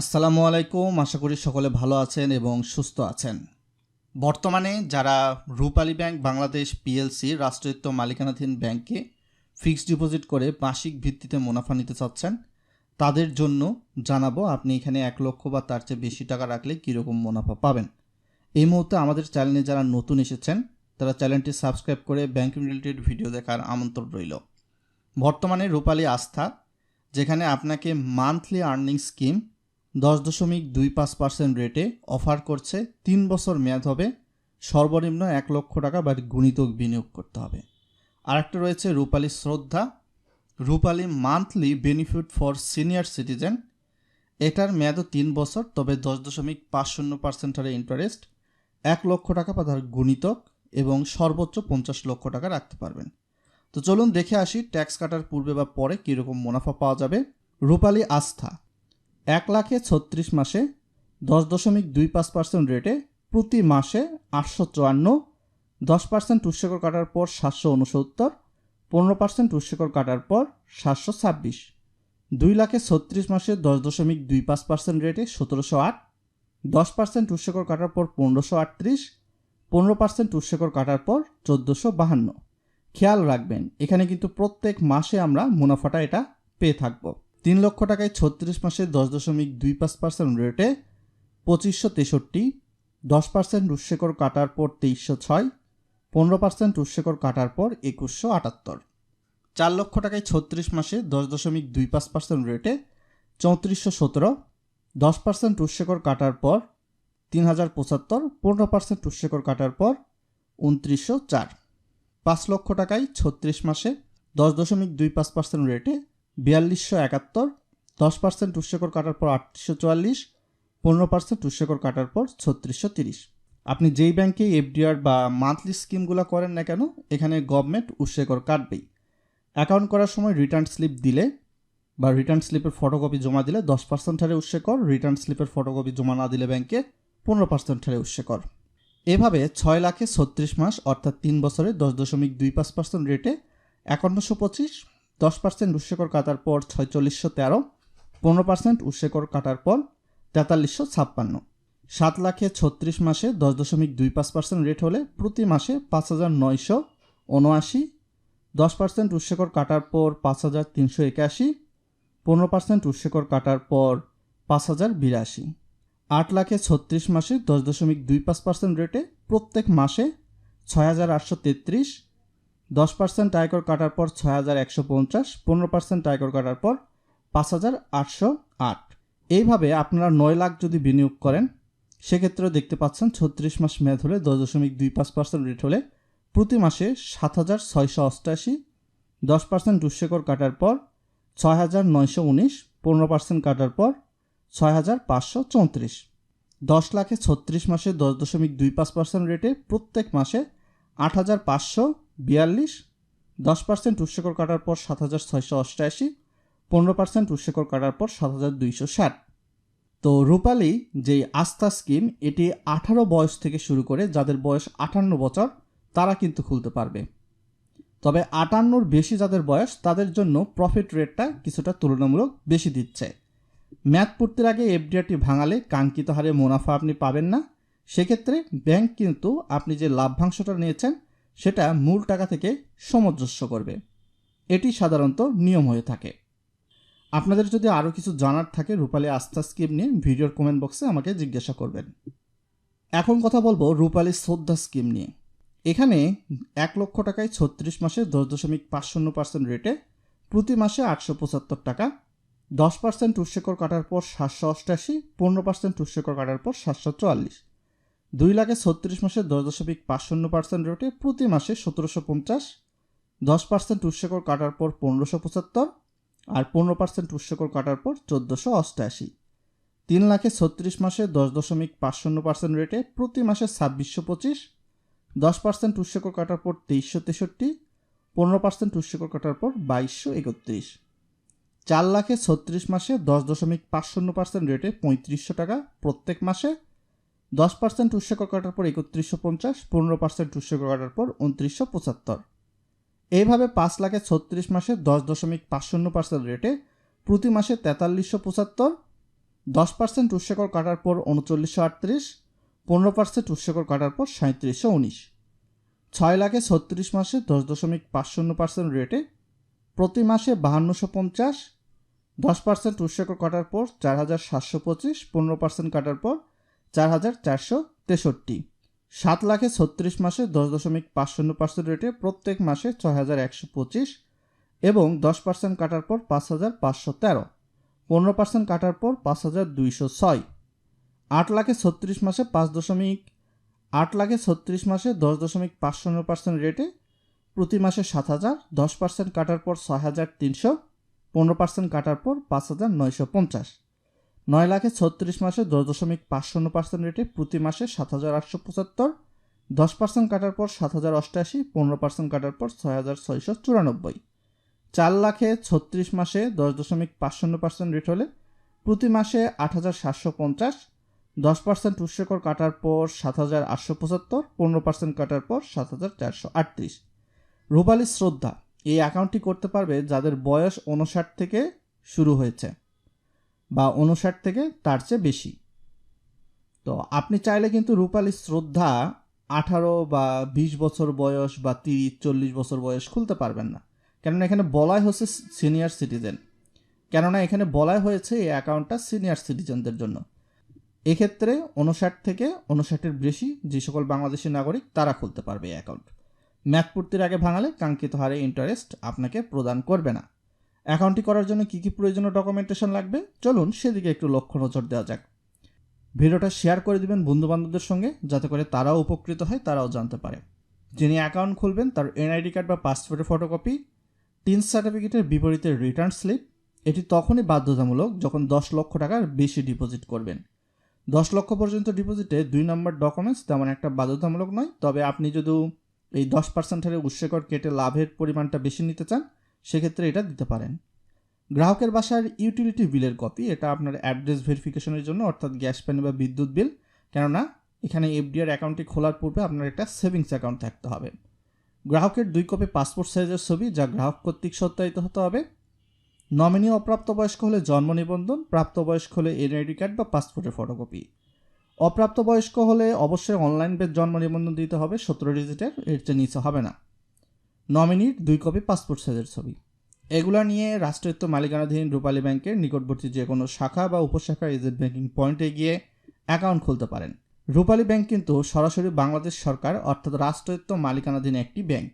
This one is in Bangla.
আসসালামু আলাইকুম, আশা করি সকলে ভালো আছেন এবং সুস্থ আছেন। বর্তমানে যারা রূপালী ব্যাংক, বাংলাদেশ পিএলসি রাষ্ট্রায়ত্ত মালিকানাধীন ব্যাংকে ফিক্সড ডিপোজিট করে মাসিক ভিত্তিতে মুনাফা নিতে চাচ্ছেন, তাদের জন্য জানাব আপনি এখানে এক লক্ষ বা তার চেয়ে বেশি টাকা রাখলে কীরকম মুনাফা পাবেন। এই মুহূর্তে আমাদের চ্যানেলে যারা নতুন এসেছেন, তারা চ্যানেলটি সাবস্ক্রাইব করে ব্যাংকিং রিলেটেড ভিডিও দেখার আমন্ত্রণ রইল। বর্তমানে রূপালী আস্থা, যেখানে আপনাকে মান্থলি আর্নিং স্কিম দশ দশমিক দুই পাঁচ পার্সেন্ট রেটে অফার করছে তিন বছর মেয়াদ হবে। সর্বনিম্ন এক লক্ষ টাকা বা গুণিতক বিনিয়োগ করতে হবে। আরেকটা রয়েছে Rupali Shraddha. Rupali monthly benefit for senior citizen. এটার মেয়াদও তিন বছর, তবে দশ দশমিক পাঁচ শূন্য পার্সেন্ট হারে ইন্টারেস্ট। এক লক্ষ টাকা বা তার গুণিতক এবং সর্বোচ্চ পঞ্চাশ লক্ষ টাকা রাখতে পারবেন। তো চলুন দেখে আসি ট্যাক্স কাটার পূর্বে বা পরে কীরকম মুনাফা পাওয়া যাবে। রূপালী আস্থা। এক লাখে ছত্রিশ মাসে দশ দশমিক দুই পাঁচ পার্সেন্ট রেটে প্রতি মাসে আটশো চুয়ান্ন, দশ পার্সেন্ট টুস্যকর কাটার পর সাতশো উনসত্তর, পনেরো পার্সেন্ট টুস্যকর কাটার পর সাতশো ছাব্বিশ। দুই লাখে ছত্রিশ মাসে দশ দশমিক দুই পাঁচ পার্সেন্ট রেটে সতেরোশো আট, দশ পার্সেন্ট টুস্যকর কাটার পর পনেরোশো আটত্রিশ, পনেরো পার্সেন্ট টুস্যকর কাটার পর চোদ্দোশো বাহান্ন। খেয়াল রাখবেন, এখানে কিন্তু প্রত্যেক মাসে আমরা মুনাফাটা এটা পেয়ে থাকব। তিন লক্ষ টাকায় ছত্রিশ মাসে দশ দশমিক দুই পাঁচ পার্সেন্ট রেটে পঁচিশশো তেষট্টি, দশ পার্সেন্ট উৎসেকর কাটার পর তেইশশো ছয়, পনেরো পার্সেন্ট উৎসেকর কাটার পর একুশশো আটাত্তর। চার লক্ষ টাকায় ছত্রিশ মাসে দশ দশমিক দুই পাঁচ পার্সেন্ট রেটে চৌত্রিশশো সতেরো, দশ পার্সেন্ট উৎসেকর কাটার পর তিন হাজার পঁচাত্তর, পনেরো পার্সেন্ট উৎসেকর কাটার পর উনত্রিশশো চার। পাঁচ লক্ষ টাকায় ছত্রিশ মাসে দশ দশমিক দুই পাঁচ পার্সেন্ট রেটে বিয়াল্লিশশো একাত্তর, দশ পার্সেন্ট উৎসেকর কাটার পর আটত্রিশশো চুয়াল্লিশ, পনেরো পার্সেন্ট উৎসেকর কাটার পর ছত্রিশশো তিরিশ। আপনি যেই ব্যাংকে এফডিআর বা মান্থলি স্কিমগুলো করেন না কেন, এখানে গভর্নমেন্ট উৎসেকর কাটবেই। অ্যাকাউন্ট করার সময় রিটার্ন স্লিপ দিলে বা রিটার্ন স্লিপের ফটোকপি জমা দিলে দশ পার্সেন্ট হারে উৎসেকর, রিটার্ন স্লিপের ফটোকপি জমা না দিলে ব্যাংকে পনেরো পার্সেন্ট হারে উৎসেকর। এভাবে ছয় লাখে ছত্রিশ মাস অর্থাৎ তিন বছরে দশ দশমিক দুই পাঁচ পার্সেন্ট রেটে একান্নশো পঁচিশ দশ পার্সেন্ট উৎসেকর কাটার পর ছয়চল্লিশশো তেরো, পনেরো পার্সেন্ট উৎসেকর কাটার পর তেতাল্লিশশো ছাপ্পান্ন। সাত লাখে ছত্রিশ মাসে দশ দশমিক দুই পাঁচ পার্সেন্ট রেট হলে প্রতি মাসে পাঁচ হাজার নয়শো উনআশি, দশ পার্সেন্ট উৎসেকর কাটার পর পাঁচ হাজার তিনশো একাশি, পনেরো পার্সেন্ট উৎসেকর কাটার পর পাঁচ হাজার বিরাশি। আট লাখে ছত্রিশ মাসে দশ দশমিক দুই পাঁচ পার্সেন্ট রেটে প্রত্যেক মাসে ছয় হাজার আটশো তেত্রিশ দশ পার্সেন্ট আয়কর কাটার পর ছয় হাজার একশো পঞ্চাশ, পনেরো পার্সেন্ট আয়কর কাটার পর পাঁচ হাজার আটশো আট। এইভাবে আপনারা নয় লাখ যদি বিনিয়োগ করেন, সেক্ষেত্রেও দেখতে পাচ্ছেন ছত্রিশ মাস মেয়াদ হলে দশ দশমিক দুই পাঁচ পার্সেন্ট রেট হলে প্রতি মাসে সাত হাজার ছয়শো অষ্টাশি, দশ পার্সেন্ট দুঃশেকর কাটার পর ছয় হাজার নয়শো উনিশ, পনেরো পার্সেন্ট কাটার পর ছয় হাজার পাঁচশো চৌত্রিশ। দশ লাখে ছত্রিশ মাসে দশ দশমিক দুই পাঁচ পার্সেন্ট রেটে প্রত্যেক মাসে আট হাজার পাঁচশো বিয়াল্লিশ, দশ পার্সেন্ট উৎসেকর কাটার পর সাত হাজার ছয়শো অষ্টআশি, পনেরো পার্সেন্ট উৎসেকর কাটার পর সাত হাজার দুইশো ষাট। তো রূপালী যে আস্থা স্কিম, এটি আঠারো বয়স থেকে শুরু করে যাদের বয়স আটান্ন বছর, তারা কিন্তু খুলতে পারবে। তবে আটান্নর বেশি যাদের বয়স, তাদের জন্য প্রফিট রেটটা কিছুটা তুলনামূলক বেশি দিচ্ছে। ম্যাথ পূর্তির আগে এফডিআরটি ভাঙালে কাঙ্ক্ষিত হারে মুনাফা আপনি পাবেন না। সেক্ষেত্রে ব্যাংক কিন্তু আপনি যে লাভ্যাংশটা নিয়েছেন সেটা মূল টাকা থেকে সামঞ্জস্য করবে। এটি সাধারণত নিয়ম হয়ে থাকে। আপনাদের যদি আরও কিছু জানার থাকে, রূপালী আস্থা স্কিম নিয়ে ভিডিওর কমেন্ট বক্সে আমাকে জিজ্ঞাসা করবেন। এখন কথা বলব রূপালী শ্রদ্ধা স্কিম নিয়ে। এখানে এক লক্ষ টাকায় ছত্রিশ মাসে দশ দশমিক পাঁচ শূন্য পার্সেন্ট রেটে প্রতি মাসে আটশো পঁচাত্তর টাকা, দশ পার্সেন্ট উৎসেকর কাটার পর সাতশো অষ্টাশি, পনেরো পার্সেন্ট উৎসেকর কাটার পর সাতশো চুয়াল্লিশ। দুই লাখে ছত্রিশ মাসে দশ দশমিক পাঁচ শূন্য পার্সেন্ট রেটে প্রতি মাসে সতেরোশো পঞ্চাশ, দশ পার্সেন্ট উৎসেকর কাটার পর পনেরোশো পঁচাত্তর আর পনেরো পার্সেন্ট উৎসেকর কাটার পর চোদ্দোশো অষ্টআশি। তিন লাখে ছত্রিশ মাসে দশ দশমিক পাঁচ শূন্য পার্সেন্ট রেটে প্রতি মাসে ছাব্বিশশো পঁচিশ, দশ পার্সেন্ট উৎসেকর কাটার পর তেইশশো তেষট্টি, পনেরো পার্সেন্ট উৎসেকর কাটার পর বাইশশো একত্রিশ। চার লাখে ছত্রিশ মাসে দশ দশমিক পাঁচ শূন্য পার্সেন্ট রেটে পঁয়ত্রিশশো টাকা প্রত্যেক মাসে দশ পার্সেন্ট উৎসেকর কাটার পর একত্রিশশো পঞ্চাশ, পনেরো পার্সেন্ট উৎসেকর কাটার পর উনত্রিশশো পঁচাত্তর। এইভাবে পাঁচ লাখে ছত্রিশ মাসে দশ দশমিক পাঁচ শূন্য পার্সেন্ট রেটে প্রতি মাসে তেতাল্লিশশো পঁচাত্তর, দশ পার্সেন্ট উৎসকর কাটার পর উনচল্লিশশো আটত্রিশ, পনেরো পার্সেন্ট উৎসকর কাটার পর সাঁত্রিশশো উনিশ। ছয় লাখে ছত্রিশ মাসে দশ দশমিক পাঁচ শূন্য পার্সেন্ট রেটে প্রতি মাসে বাহান্নশো পঞ্চাশ, দশ পার্সেন্ট উৎসকর কাটার পর চার হাজার সাতশো পঁচিশ, পনেরো পার্সেন্ট কাটার পর চার হাজার চারশো তেষট্টি। সাত লাখে ছত্রিশ মাসে দশ দশমিক পাঁচ শূন্য পার্সেন্ট রেটে প্রত্যেক মাসে ছয় হাজার একশো পঁচিশ এবং দশ পার্সেন্ট কাটার পর পাঁচ হাজার পাঁচশো তেরো। পনেরো পার্সেন্ট কাটার পর পাঁচ হাজার দুইশো ছয়। আট লাখে ছত্রিশ মাসে পাঁচ দশমিক, আট লাখে ছত্রিশ মাসে দশ দশমিক পাঁচ শূন্য পার্সেন্ট রেটে প্রতি মাসে সাত হাজার, দশ পার্সেন্ট কাটার পর ছয় হাজার তিনশো, পনেরো পার্সেন্ট কাটার পর পাঁচ হাজার নয়শো পঞ্চাশ। নয় লাখে ছত্রিশ মাসে দশ দশমিক পাঁচ শূন্য পার্সেন্ট রেটে প্রতি মাসে সাত হাজার আটশো পঁচাত্তর। দশ পার্সেন্ট কাটার পর সাত হাজার অষ্টআশি পনেরো পার্সেন্ট কাটার পর ছয় হাজার ছয়শো চুরানব্বই। চার লাখে ছত্রিশ মাসে দশ দশমিক পাঁচ শূন্য পার্সেন্ট রেট হলে প্রতি মাসে আট হাজার সাতশো পঞ্চাশ। দশ পার্সেন্ট উৎসকর কাটার পর সাত হাজার আটশো পঁচাত্তর, পনেরো পার্সেন্ট কাটার পর সাত হাজার চারশো আটত্রিশ। রূপালী শ্রদ্ধা, এই অ্যাকাউন্টটি করতে পারবে যাদের বয়স উনষাট থেকে শুরু হয়েছে। বা উনষাট থেকে তার চেয়ে বেশি। তো আপনি চাইলে কিন্তু রূপালী শ্রদ্ধা আঠারো বা বিশ বছর বয়স বা তিরিশ, চল্লিশ বছর বয়স খুলতে পারবেন না। কেননা এখানে বলাই হচ্ছে সিনিয়র সিটিজেন। কেননা এখানে বলাই হয়েছে এই অ্যাকাউন্টটা সিনিয়র সিটিজেনদের জন্য। এক্ষেত্রে উনষাট থেকে উনষাটের বেশি যে সকল বাংলাদেশি নাগরিক তারা খুলতে পারবে এই অ্যাকাউন্ট। ম্যাথ পূর্তির আগে ভাঙালে কাঙ্ক্ষিত হারে ইন্টারেস্ট আপনাকে প্রদান করবে না। অ্যাকাউন্টটি করার জন্য কী কী প্রয়োজনীয় ডকুমেন্টেশন লাগবে? চলুন সেদিকে একটু লক্ষ্য নজর দেওয়া যাক। ভিডিওটা শেয়ার করে দিবেন বন্ধুবান্ধবদের সঙ্গে, যাতে করে তারাও উপকৃত হয়, তারাও জানতে পারে। যিনি অ্যাকাউন্ট খুলবেন, তার এনআইডি কার্ড বা পাসপোর্টের ফটোকপি টিন সার্টিফিকেটের বিপরীতে রিটার্ন স্লিপ এটি তখনই বাধ্যতামূলক যখন দশ লক্ষ টাকার বেশি ডিপোজিট করবেন। দশ লক্ষ পর্যন্ত ডিপোজিটে দুই নম্বর ডকুমেন্টস তেমন একটা বাধ্যতামূলক নয়, তবে আপনি যদি এই দশ পার্সেন্টের উৎসকর কেটে লাভের পরিমাণটা বেশি নিতে চান সেক্ষেত্রে এটা দিতে পারেন। গ্রাহকের বাসার ইউটিলিটি বিলের কপি এটা আপনার অ্যাড্রেস ভেরিফিকেশনের জন্য, অর্থাৎ গ্যাস পানি বা বিদ্যুৎ বিল কেননা, এখানে এফডিআর অ্যাকাউন্টটি খোলার পূর্বে আপনার একটা সেভিংস অ্যাকাউন্ট থাকতে হবে। গ্রাহকের দুই কপি পাসপোর্ট সাইজের ছবি, যা গ্রাহক কর্তৃক সত্যায়িত হতে হবে। নমিনি অপ্রাপ্তবয়স্ক হলে জন্ম নিবন্ধন, প্রাপ্তবয়স্ক হলে এনআইডি কার্ড বা পাসপোর্টের ফটোকপি অপ্রাপ্তবয়স্ক হলে অবশ্যই অনলাইন বেস জন্ম নিবন্ধন দিতে হবে, সতেরো ডিজিটের এর চেয়ে নিচে হবে না। নমিনির দুই কপি পাসপোর্ট সাইজের ছবি। এগুলো নিয়ে রাষ্ট্রায়ত্ত মালিকানাধীন রূপালী ব্যাংকের নিকটবর্তী যে কোনো শাখা বা উপশাখা এজেন্ট ব্যাংকিং পয়েন্টে গিয়ে অ্যাকাউন্ট খুলতে পারেন। রূপালী ব্যাংক কিন্তু সরাসরি বাংলাদেশ সরকার অর্থাৎ রাষ্ট্রায়ত্ত মালিকানাধীন একটি ব্যাংক।